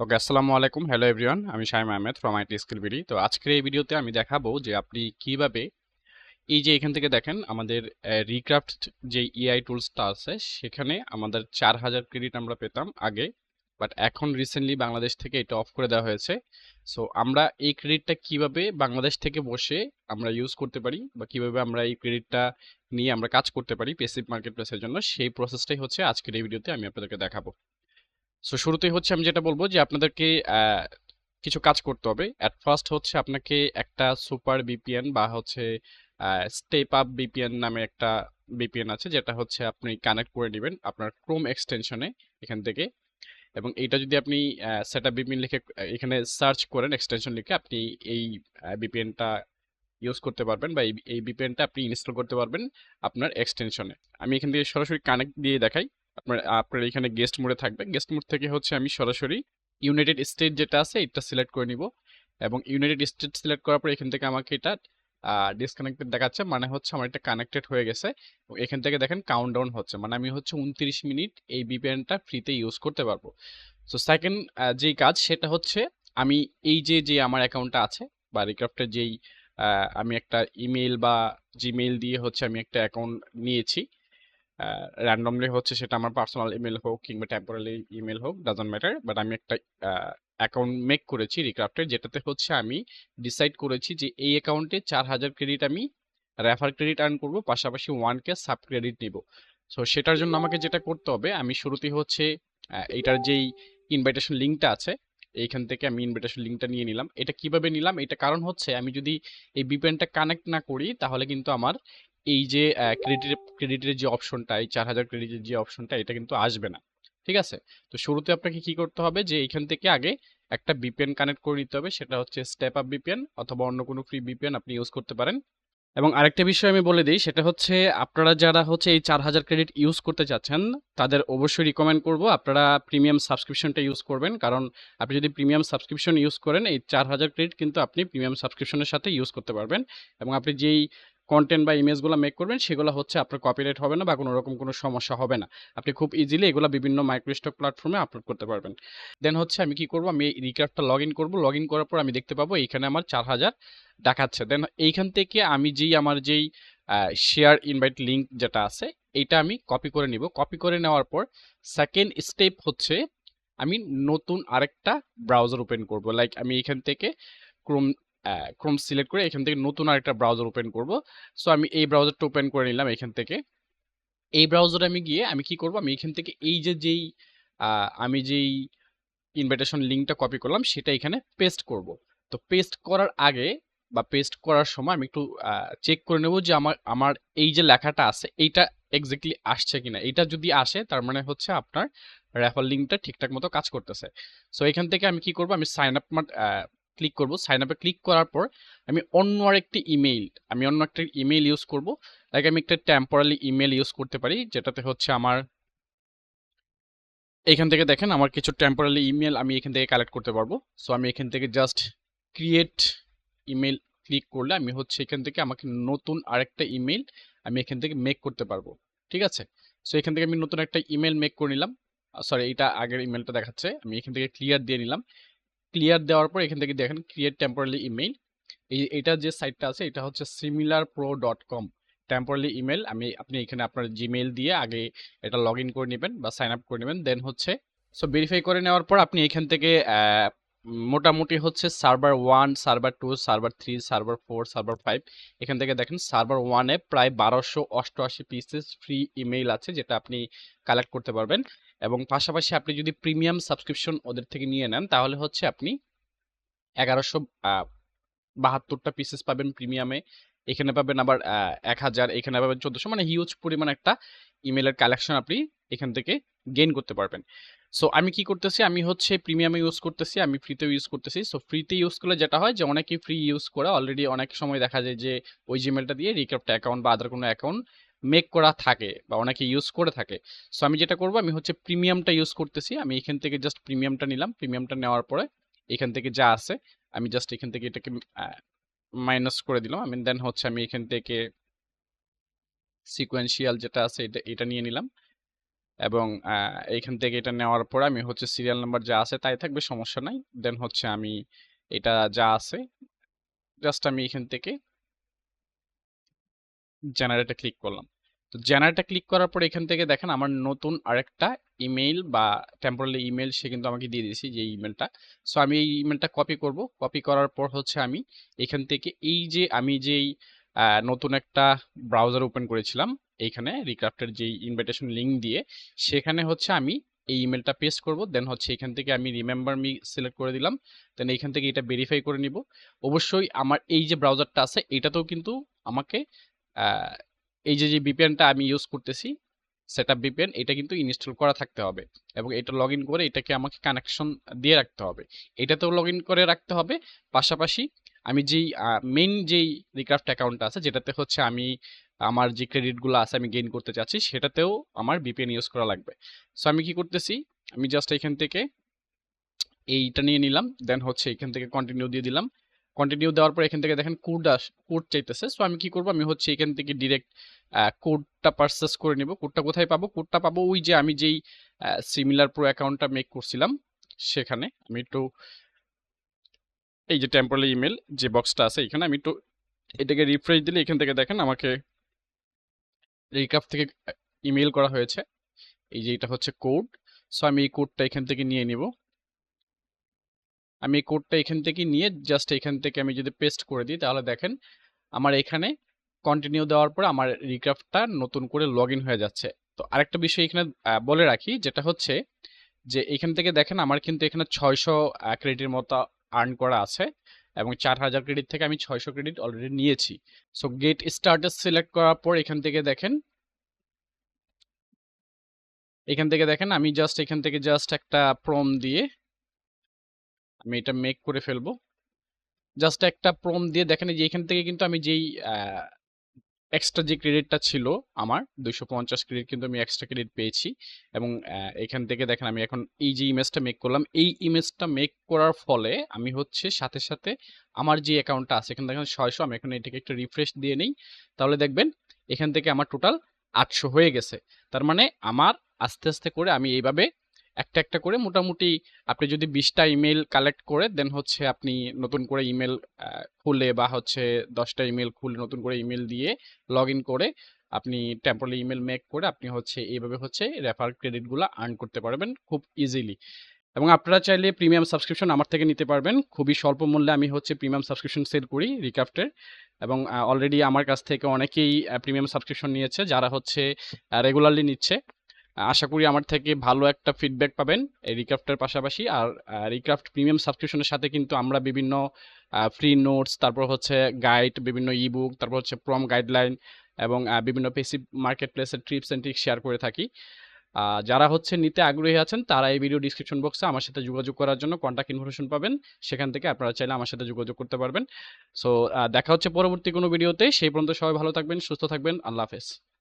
ওকে, আসসালামু আলাইকুম। Hello everyone আমি Shaim Ahmed from IT skill BD তো আজকের এই ভিডিওতে আমি দেখাবো যে আপনি কীভাবে এই যে এখান থেকে দেখেন, আমাদের রিক্রাফট যে ইআই টুলসটা আছে, সেখানে আমাদের চার হাজার ক্রেডিট আমরা পেতাম আগে। বাট এখন রিসেন্টলি বাংলাদেশ থেকে এটা অফ করে দেওয়া হয়েছে। সো আমরা এই ক্রেডিটটা কীভাবে বাংলাদেশ থেকে বসে আমরা ইউজ করতে পারি বা কীভাবে আমরা এই ক্রেডিটটা নিয়ে আমরা কাজ করতে পারি পেসিভ মার্কেট প্লেসের জন্য, সেই প্রসেসটাই হচ্ছে আজকের এই ভিডিওতে আমি আপনাদেরকে দেখাবো। সো শুরুতেই হচ্ছে আমি যেটা বলব যে আপনাদেরকে কিছু কাজ করতে হবে। অ্যাট ফার্স্ট হচ্ছে আপনাকে একটা সুপার বিপিএন বা হচ্ছে স্টেপ আপ বিপিএন নামে একটা বিপিএন আছে যেটা হচ্ছে আপনি কানেক্ট করে নেবেন আপনার ক্রোম এক্সটেনশনে এখান থেকে। এবং এইটা যদি আপনি সেট আপ বিপিএন লিখে, এখানে সার্চ করেন এক্সটেনশন লিখে আপনি এই বিপিএনটা ইউজ করতে পারবেন বা এই বিপিএনটা আপনি ইনস্টল করতে পারবেন আপনার এক্সটেনশনে আমি এখান থেকে সরাসরি কানেক্ট দিয়ে দেখাই। আপনার আপনার এখানে গেস্ট মোডে থাকবে। গেস্ট মোড থেকে হচ্ছে আমি সরাসরি ইউনাইটেড স্টেট যেটা আছে, এটা সিলেক্ট করে নিব। এবং ইউনাইটেড স্টেট সিলেক্ট করার পর এখান থেকে আমাকে এটা ডিসকানেক্টেড দেখাচ্ছে। মানে হচ্ছে আমার এটা কানেক্টেড হয়ে গেছে। এখান থেকে দেখেন কাউন্টডাউন হচ্ছে। মানে আমি হচ্ছে উনত্রিশ মিনিট এই বিপিএনটা ফ্রিতে ইউজ করতে পারব। সো সেকেন্ড যেই কাজ সেটা হচ্ছে আমি এই যে যে আমার অ্যাকাউন্টটা আছে বা রিক্রাফ্টের যেই আমি একটা ইমেল বা জিমেইল দিয়ে হচ্ছে আমি একটা অ্যাকাউন্ট নিয়েছি। র্যান্ডমলি হচ্ছে সেটা আমার পার্সোনাল ইমেল হোক কিংবা টেম্পোরারি ইমেল হোক ডাজন্ট ম্যাটার বাট আমি একটা অ্যাকাউন্ট মেক করেছি রিক্রাফ্টের যেটাতে হচ্ছে আমি ডিসাইড করেছি যে এই অ্যাকাউন্টে চার হাজার ক্রেডিট আমি রেফার ক্রেডিট আর্ন করব পাশাপাশি ওয়ান কে সাব ক্রেডিট নিব। সো সেটার জন্য আমাকে যেটা করতে হবে আমি শুরুতেই হচ্ছে আহ, এইটার যেই ইনভাইটেশন লিঙ্কটা আছে এইখান থেকে আমি ইনভিটেশন লিঙ্কটা নিয়ে নিলাম। এটা কীভাবে নিলাম? এটা কারণ হচ্ছে আমি যদি এই বিপিএনটা কানেক্ট না করি তাহলে কিন্তু আমার এই যে ক্রেডিট ক্রেডিটের যে অপশনটা এই চার হাজার ক্রেডিটের যে অপশনটা এটা কিন্তু আসবে না। ঠিক আছে? তো শুরুতে আপনাকে কি করতে হবে যে এইখান থেকে আগে একটা বিপিএন কানেক্ট করে নিতে হবে, সেটা হচ্ছে স্টেপ আপ বিপিএন অথবা অন্য কোনো ফ্রি বিপিএন আপনি ইউজ করতে পারেন। এবং আরেকটা বিষয় আমি বলে দিই, সেটা হচ্ছে আপনারা যারা হচ্ছে এই চার হাজার ক্রেডিট ইউজ করতে চাচ্ছেন, তাদের অবশ্যই রিকমেন্ড করব আপনারা প্রিমিয়াম সাবস্ক্রিপশনটা ইউজ করবেন। কারণ আপনি যদি প্রিমিয়াম সাবস্ক্রিপশন ইউজ করেন, এই চার হাজার ক্রেডিট কিন্তু আপনি প্রিমিয়াম সাবস্ক্রিপশনের সাথে ইউজ করতে পারবেন। এবং আপনি যেই কন্টেন্ট বা ইমেজগুলো মেক করবেন, সেগুলো হচ্ছে আপনার কপিরাইট হবে না বা কোনো রকম কোনো সমস্যা হবে না। আপনি খুব ইজিলি এগুলো বিভিন্ন মাইক্রোস্টক প্ল্যাটফর্মে আপলোড করতে পারবেন। দেন হচ্ছে আমি কি করব? আমি রিক্রাফটটা লগ ইন করব। লগ ইন করার পর আমি দেখতে পাবো এইখানে আমার চার হাজার দেখাচ্ছে। দেন এইখান থেকে আমি যেই আমার যেই শেয়ার ইনভাইট লিঙ্ক যেটা আছে এটা আমি কপি করে নিব। কপি করে নেওয়ার পর সেকেন্ড স্টেপ হচ্ছে আমি নতুন আরেকটা ব্রাউজার ওপেন করব। লাইক আমি এখান থেকে ক্রোম ক্রোম সিলেক্ট করে এখান থেকে নতুন আরেকটা ব্রাউজার ওপেন করব। সো আমি এই ব্রাউজারটা ওপেন করে নিলাম এখান থেকে। এই ব্রাউজারে আমি গিয়ে আমি কি করব? আমি এখান থেকে এই যে যেই আমি যেই ইনভাইটেশন লিঙ্কটা কপি করলাম সেটা এখানে পেস্ট করব। তো পেস্ট করার আগে বা পেস্ট করার সময় আমি একটু চেক করে নেব যে আমার আমার এই যে লেখাটা আছে এইটা এক্স্যাক্টলি আসছে কিনা। এটা যদি আসে তার মানে হচ্ছে আপনার রেফার লিঙ্কটা ঠিকঠাক মতো কাজ করতেছে। সো এখান থেকে আমি কি করব? আমি সাইন আপ ক্লিক করব সাইন আপে ক্লিক করার পর আমি অন্য আরেকটি ইমেইল আমি অন্য একটা ইমেইল ইউজ করব। লাইক আমি একটা টেম্পোরারি ইমেল ইউজ করতে পারি, যেটাতে হচ্ছে আমার, এখান থেকে দেখেন আমার কিছু টেম্পোরারি ইমেল আমি এখান থেকে কালেক্ট করতে পারব। সো আমি এখান থেকে জাস্ট ক্রিয়েট ইমেল ক্লিক করলে আমি হচ্ছে এখান থেকে আমাকে নতুন আরেকটা ইমেল আমি এখান থেকে মেক করতে পারব। ঠিক আছে? সো এখান থেকে আমি নতুন একটা ইমেল মেক করে নিলাম। সরি এটা আগের ইমেলটা দেখাচ্ছে। আমি এখান থেকে ক্লিয়ার দিয়ে নিলাম। ক্লিয়ার দেওয়ার পর এখান থেকে দেখেন ক্রিয়েট টেম্পোরারি ইমেল এই, এটা যে সাইটটা আছে, এটা হচ্ছে similar pro dot com temporary email আমি, আপনি এখানে আপনার জিমেল দিয়ে আগে এটা লগ ইন করে নেবেন বা সাইন আপ করে নেবেন দেন হচ্ছে সো ভেরিফাই করে নেওয়ার পর আপনি এখান থেকে মোটামুটি হচ্ছে server one server two server three server four server five এখান থেকে দেখেন সার্ভার ওয়ানে প্রায় বারোশো অষ্টআশি পিসেস ফ্রি ইমেইল আছে, যেটা আপনি কালেক্ট করতে পারবেন। এবং পাশাপাশি আপনি যদি প্রিমিয়াম সাবস্ক্রিপশন ওদের থেকে নিয়ে নেন, তাহলে হচ্ছে আপনি এগারোশো বাহাত্তরটা পিসেস পাবেন প্রিমিয়ামে এখানে পাবেন আবার এক হাজার, এখানে পাবেন চোদ্দশো। মানে হিউজ পরিমাণ একটা ইমেলের কালেকশন আপনি এখান থেকে গেইন করতে পারবেন। সো আমি কি করতেছি? আমি হচ্ছে প্রিমিয়ামে ইউজ করতেছি, আমি ফ্রিতেও ইউজ করতেছি। সো ফ্রিতে ইউজ করলে যেটা হয় যে, অনেকেই ফ্রি ইউজ করে। অলরেডি অনেক সময় দেখা যায় যে, ওই জিমেলটা দিয়ে রিক্রাফ্ট অ্যাকাউন্ট বা আদার কোনো অ্যাকাউন্ট মেক করা থাকে বা অনেকে ইউজ করে থাকে। সো আমি যেটা করব, আমি হচ্ছে প্রিমিয়ামটা ইউজ করতেছি। আমি এখান থেকে জাস্ট প্রিমিয়ামটা নিলাম। প্রিমিয়ামটা নেওয়ার পরে এখান থেকে যা আছে, আমি জাস্ট এখান থেকে এটাকে মাইনাস করে দিলাম। আমি দেন হচ্ছে আমি এখান থেকে সিকোয়েন্সিয়াল যেটা আছে, এটা এটা নিয়ে নিলাম। এবং এইখান থেকে এটা নেওয়ার পরে আমি হচ্ছে সিরিয়াল নাম্বার যা আছে তাই থাকবে, সমস্যা নাই। দেন হচ্ছে আমি এটা যা আছে জাস্ট আমি এখান থেকে জেনারেটে ক্লিক করলাম। তো জেনারেটে ক্লিক করার পর এখান থেকে দেখেন আমার নতুন আরেকটা ইমেইল বা টেম্পোরারি ইমেল সে কিন্তু আমাকে দিয়ে দিয়েছি যে ইমেলটা সো আমি এই ইমেলটা কপি করব। কপি করার পর হচ্ছে আমি এখান থেকে এই যে আমি যেই নতুন একটা ব্রাউজার ওপেন করেছিলাম এইখানে রিক্রাফটের যেই ইনভাইটেশন লিংক দিয়ে, সেখানে হচ্ছে আমি এই ইমেলটা পেস্ট করব। দেন হচ্ছে এখান থেকে আমি রিমেম্বার মি সিলেক্ট করে দিলাম। দেন এখান থেকে এটা ভেরিফাই করে নিব। অবশ্যই আমার এই যে ব্রাউজারটা আছে, এটাতেও কিন্তু আমাকে এই যে যে ভিপিএনটা আমি ইউজ করতেছি সেটআপ ভিপিএন এটা কিন্তু ইনস্টল করা থাকতে হবে এবং এটা লগ করে এটাকে আমাকে কানেকশন দিয়ে রাখতে হবে। এটাতেও লগ করে রাখতে হবে। পাশাপাশি আমি যেই মেইন যেই রিক্রাফট অ্যাকাউন্টটা আছে, যেটাতে হচ্ছে আমি আমার যে ক্রেডিটগুলো আছে আমি গেইন করতে চাচ্ছি, সেটাতেও আমার ভিপিএন ইউজ করা লাগবে। সো আমি কি করতেছি? আমি জাস্ট এখান থেকে এইটা নিয়ে নিলাম দেন হচ্ছে এখান থেকে কন্টিনিউ দিয়ে দিলাম। কন্টিনিউ দেওয়ার পর এখান থেকে দেখেন কোড আস কোড চাইতেছে। সো আমি কি করব? আমি হচ্ছে এখান থেকে ডিরেক্ট কোডটা পারচেস করে নেব। কোডটা কোথায় পাবো? কোডটা পাবো ওই যে আমি যেই সিমিলার প্রো অ্যাকাউন্টটা মেক করছিলাম সেখানে। আমি একটু এই যে টেম্পোরারি ইমেল যে বক্সটা আছে এখানে আমি একটু এটাকে রিফ্রেশ দিলে এখান থেকে দেখেন আমাকে রিকাপ থেকে ইমেল করা হয়েছে। এই যে এটা হচ্ছে কোড সো আমি এই কোডটা এখান থেকে নিয়ে নিব। আমি কোডটা এখান থেকে নিয়ে জাস্ট এখান থেকে আমি যদি পেস্ট করে দিই, তাহলে দেখেন আমার এখানে কন্টিনিউ দেওয়ার পর আমার রিক্রাফটটা নতুন করে লগ হয়ে যাচ্ছে। তো আরেকটা বিষয় এখানে বলে রাখি, যেটা হচ্ছে যে এখান থেকে দেখেন আমার কিন্তু এখানে ছয়শো ক্রেডিটের মতো আর্ন করা আছে এবং চার হাজার ক্রেডিট থেকে আমি ছয়শো ক্রেডিট অলরেডি নিয়েছি। সো গেট স্টার্টাস সিলেক্ট করার পর এখান থেকে দেখেন, এখান থেকে দেখেন আমি জাস্ট এখান থেকে জাস্ট একটা প্রম দিয়ে আমি এটা মেক করে ফেলব। জাস্ট একটা প্রম দিয়ে দেখেন যে এখান থেকে কিন্তু আমি যেই এক্সট্রা যে ক্রেডিটটা ছিল আমার, দুইশো পঞ্চাশ ক্রেডিট কিন্তু আমি এক্সট্রা ক্রেডিট পেয়েছি। এবং এখান থেকে দেখেন আমি এখন এই যে ইমেজটা মেক করলাম, এই ইমেজটা মেক করার ফলে আমি হচ্ছে সাথে সাথে আমার যে অ্যাকাউন্টটা আছে, এখানে দেখেন ছয়শো, আমি এখন এটাকে একটা রিফ্রেশ দিয়ে নেই। তাহলে দেখবেন এখান থেকে আমার টোটাল আটশো হয়ে গেছে। তার মানে আমার আস্তে আস্তে করে আমি এইভাবে একটা একটা করে মোটামুটি আপনি যদি বিশটা ইমেল কালেক্ট করে দেন হচ্ছে আপনি নতুন করে ইমেল খুলে বা হচ্ছে দশটা ইমেল খুলে নতুন করে ইমেল দিয়ে লগ ইন করে আপনি টেম্পোরারি ইমেল মেক করে আপনি হচ্ছে এইভাবে হচ্ছে রেফার ক্রেডিটগুলো আর্ন করতে পারবেন খুব ইজিলি এবং আপনারা চাইলে প্রিমিয়াম সাবস্ক্রিপশন আমার থেকে নিতে পারবেন। খুবই স্বল্প মূল্যে আমি হচ্ছে প্রিমিয়াম সাবস্ক্রিপশন সেল করি রিক্রাফটের এবং অলরেডি আমার কাছ থেকে অনেকেই প্রিমিয়াম সাবস্ক্রিপশন নিয়েছে যারা হচ্ছে রেগুলারলি নিচ্ছে। আশা করি আমার থেকে ভালো একটা ফিডব্যাক পাবেন রিক্রাফটের পাশাপাশি। আর রিক্রাফট প্রিমিয়াম সাবস্ক্রিপশনের সাথে কিন্তু আমরা বিভিন্ন ফ্রি নোটস তারপর হচ্ছে গাইড বিভিন্ন ইবুক তারপর হচ্ছে প্রম গাইডলাইন এবং বিভিন্ন পেসিভ মার্কেট প্লেসের ট্রিপস অ্যান্ড ট্রিক্স শেয়ার করে থাকি। যারা হচ্ছে নিতে আগ্রহী আছেন, তারা এই ভিডিও ডিসক্রিপশন বক্সে আমার সাথে যোগাযোগ করার জন্য কন্ট্যাক্ট ইনফরমেশন পাবেন। সেখান থেকে আপনারা চাইলে আমার সাথে যোগাযোগ করতে পারবেন। সো দেখা হচ্ছে পরবর্তী কোনো ভিডিওতে সেই পর্যন্ত সবাই ভালো থাকবেন, সুস্থ থাকবেন। আল্লাহ হাফেজ।